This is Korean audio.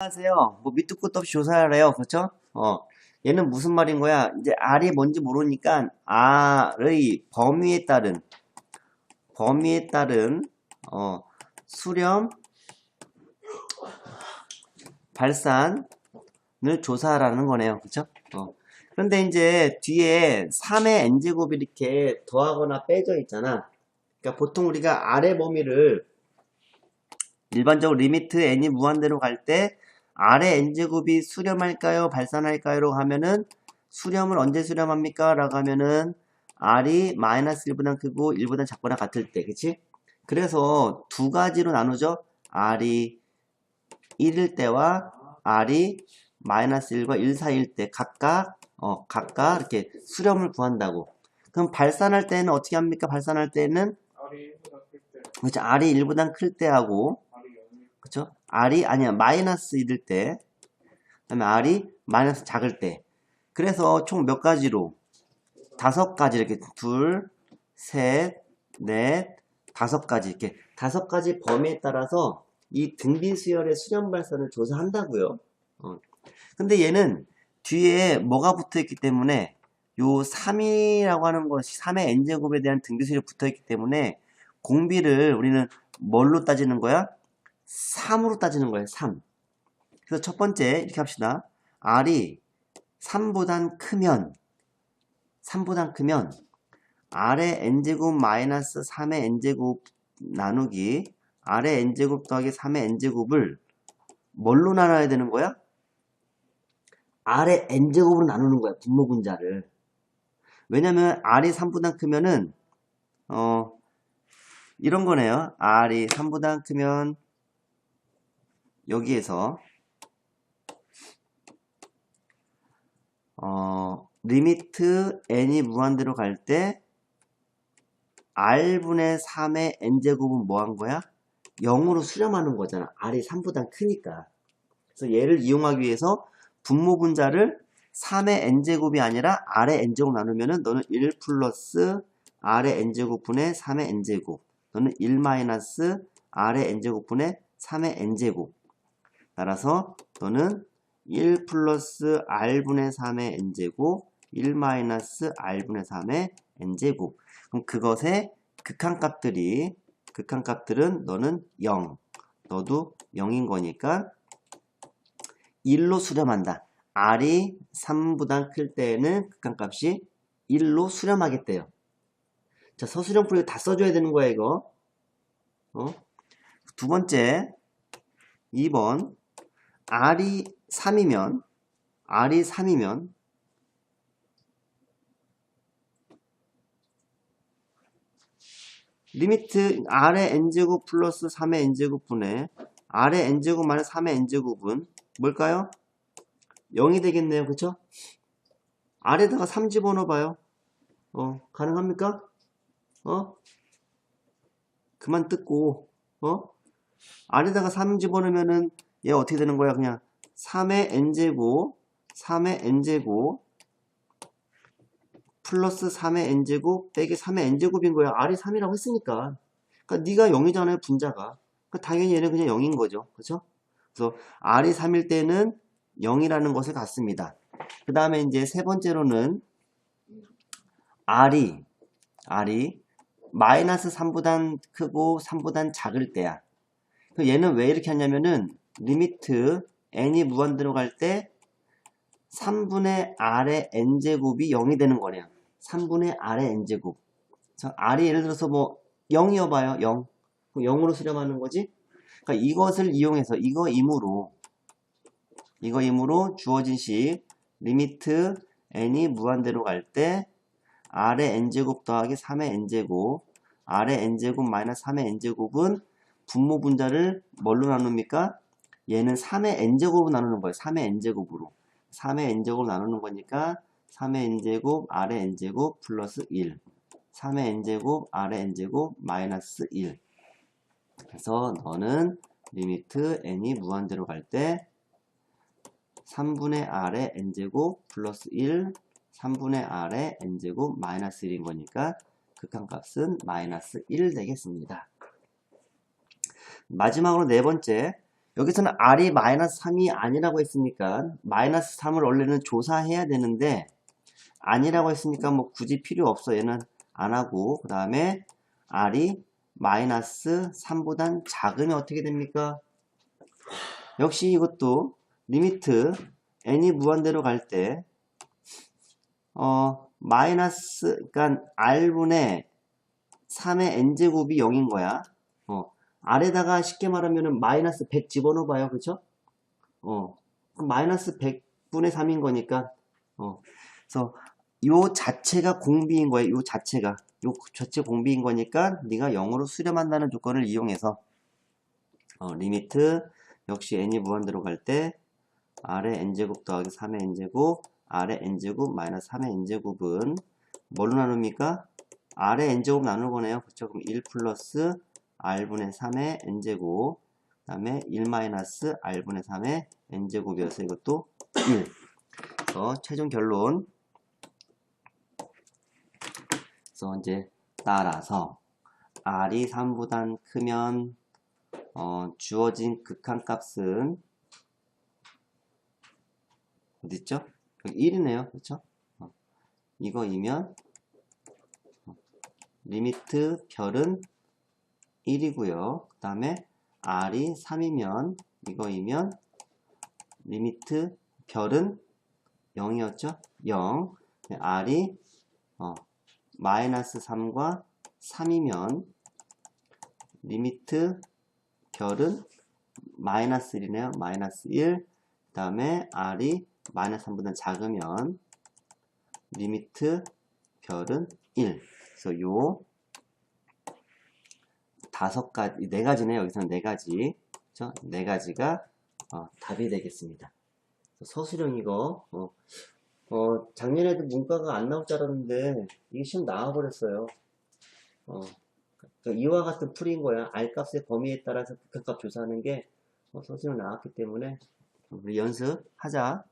안녕하세요. 뭐 밑도 끝도 없이 조사하래요. 그렇죠? 어. 얘는 무슨 말인 거야? 이제 R이 뭔지 모르니까 R의 범위에 따른 범위에 따른 어, 수렴 발산을 조사하라는 거네요. 그렇죠? 어. 그런데 이제 뒤에 3의 n제곱이 이렇게 더하거나 빼져 있잖아. 그러니까 보통 우리가 아래 범위를 일반적으로 리미트 n이 무한대로 갈때 아래 n제곱이 수렴할까요? 발산할까요? 하면은 수렴을 언제 수렴합니까? 라고 하면은 r이 마이너스 1보다 크고 1보다 작거나 같을 때 그치? 그래서 두 가지로 나누죠. r이 1일 때와 r이 마이너스 1과 1 사이일 때 각각 어, 각각 이렇게 수렴을 구한다고. 그럼 발산할 때는 어떻게 합니까? 발산할 때는 R이 1보다 클 때, 그렇죠. R이 1보다 클 때하고 R이 0일 그렇죠? R이 아니야 마이너스 1일 때 그다음에 R이 마이너스 작을 때 그래서 총 몇 가지로 다섯 가지 이렇게 둘, 셋, 넷, 다섯 가지 이렇게 다섯 가지 범위에 따라서 이 등비 수열의 수렴 발산을 조사한다고요. 어. 근데 얘는 뒤에 뭐가 붙어 있기 때문에 요 3이라고 하는 것이 3의 n제곱에 대한 등비 수열이 붙어 있기 때문에 공비를 우리는 뭘로 따지는 거야? 3으로 따지는 거예요. 3. 그래서 첫 번째 이렇게 합시다. R이 3보단 크면 3보단 크면 R의 n제곱 마이너스 3의 n제곱 나누기 R의 n제곱 더하기 3의 n제곱을 뭘로 나눠야 되는 거야? R의 n제곱으로 나누는 거야. 분모 분자를. 왜냐면 R이 3보다 크면은 어 이런 거네요. R이 3보다 크면 여기에서 어 리미트 n이 무한대로 갈 때 r분의 3의 n제곱은 뭐 한 거야? 0으로 수렴하는 거잖아. r이 3보다 크니까. 그래서 얘를 이용하기 위해서 분모 분자를 3의 n제곱이 아니라 r의 n제곱 나누면은 너는 1 플러스 r의 n제곱분의 3의 n제곱 너는 1 마이너스 r의 n제곱분의 3의 n제곱 따라서 너는 1 플러스 r분의 3의 n제곱 1 마이너스 r분의 3의 n제곱 그럼 그것의 극한값들이 극한값들은 너는 0 너도 0인 거니까 1로 수렴한다. R이 3보다 클 때에는 극한값이 1로 수렴하겠대요. 자, 서수렴풀이 다 써줘야 되는 거야, 이거. 어? 두 번째, 2번. R이 3이면, R이 3이면, 리미트 R의 n제곱 플러스 3의 n제곱 분의 R의 n제곱 마이너스 3의 n제곱은 뭘까요? 0이 되겠네요. 그쵸? 아래다가 3 집어넣어봐요. 어, 가능합니까? 어? 그만 뜯고, 어? 아래다가 3 집어넣으면은 얘 어떻게 되는 거야? 그냥 3의 n제곱, 3의 n제곱, 플러스 3의 n제곱 빼기 3의 n제곱인 거야. r이 3이라고 했으니까. 그러니까 네가 0이잖아요, 분자가. 그러니까 당연히 얘는 그냥 0인 거죠. 그렇죠? 그래서 r이 3일 때는 0이라는 것을 갖습니다. 그 다음에 이제 세 번째로는 r이 r이 마이너스 3보단 크고 3보단 작을 때야. 그 얘는 왜 이렇게 하냐면은 리미트 n이 무한대로 갈 때 3분의 r의 n제곱이 0이 되는 거네요. 3분의 r의 n제곱. 자, r이 예를 들어서 뭐 0이어봐요. 0. 그럼 0으로 수렴하는 거지? 그러니까 이것을 이용해서 이거 임으로 이거 임으로 주어진 식 리미트 n이 무한대로 갈 때 r의 n제곱 더하기 3의 n제곱 r의 n제곱 마이너스 3의 n제곱은 분모 분자를 뭘로 나눕니까? 얘는 3의 n제곱으로 나누는 거예요. 3의 n제곱으로 3의 n제곱 나누는 거니까 3의 n제곱 r의 n제곱 플러스 1 3의 n제곱 r의 n제곱 마이너스 1 그래서 너는 리미트 n이 무한대로 갈 때 3분의 r의 n제곱 플러스 1 3분의 r의 n제곱 마이너스 1인 거니까 극한값은 마이너스 1 되겠습니다. 마지막으로 네 번째 여기서는 R이 마이너스 3이 아니라고 했으니까 마이너스 3을 원래는 조사해야 되는데 아니라고 했으니까 뭐 굳이 필요 없어 얘는 안 하고 그 다음에 R이 마이너스 3보단 작으면 어떻게 됩니까? 역시 이것도 리미트 n이 무한대로 갈 때 어, 마이너스 그러니까 r분의 3의 n제곱이 0인 거야. 어, 아래다가 쉽게 말하면은 마이너스 100 집어넣어 봐요. 그쵸? 어, 마이너스 100분의 3인 거니까 어, 그래서 요 자체가 공비인 거예요. 요 자체가 요 자체 공비인 거니까 네가 0으로 수렴한다는 조건을 이용해서 어, 리미트 역시 n이 무한대로 갈 때 아래 n제곱 더하기 3의 n제곱 아래 n제곱 마이너스 3의 n제곱은 뭘로 나눕니까? 아래 n제곱 나누는 거네요. 그렇죠? 그럼 1 플러스 r분의 3의 n제곱 그 다음에 1 마이너스 r분의 3의 n제곱이어서 이것도 1 그래서 최종 결론 그래서 이제 따라서 r이 3보단 크면 어, 주어진 극한값은 어딨죠? 여기 1이네요. 그렇죠? 어, 이거이면 어, 리미트 별은 1이고요. 그 다음에 r이 3이면 이거이면 리미트 별은 0이었죠? 0 r이 어, 마이너스 3과 3이면 리미트 별은 마이너스 1이네요. 마이너스 1. 그 다음에 r이 마이너스 3보다 작으면 리미트 별은 1. 그래서 요 다섯 가지, 네 가지네요. 여기서는 네 가지. 그죠? 네 가지가 어, 답이 되겠습니다. 서술형 이거 어, 어, 작년에도 문과가 안 나올 줄 알았는데 이게 시험 나와버렸어요. 어, 그 이와 같은 풀인 거야. R 값의 범위에 따라서 극한값 조사하는 게 어, 서술형 나왔기 때문에 우리 연습하자.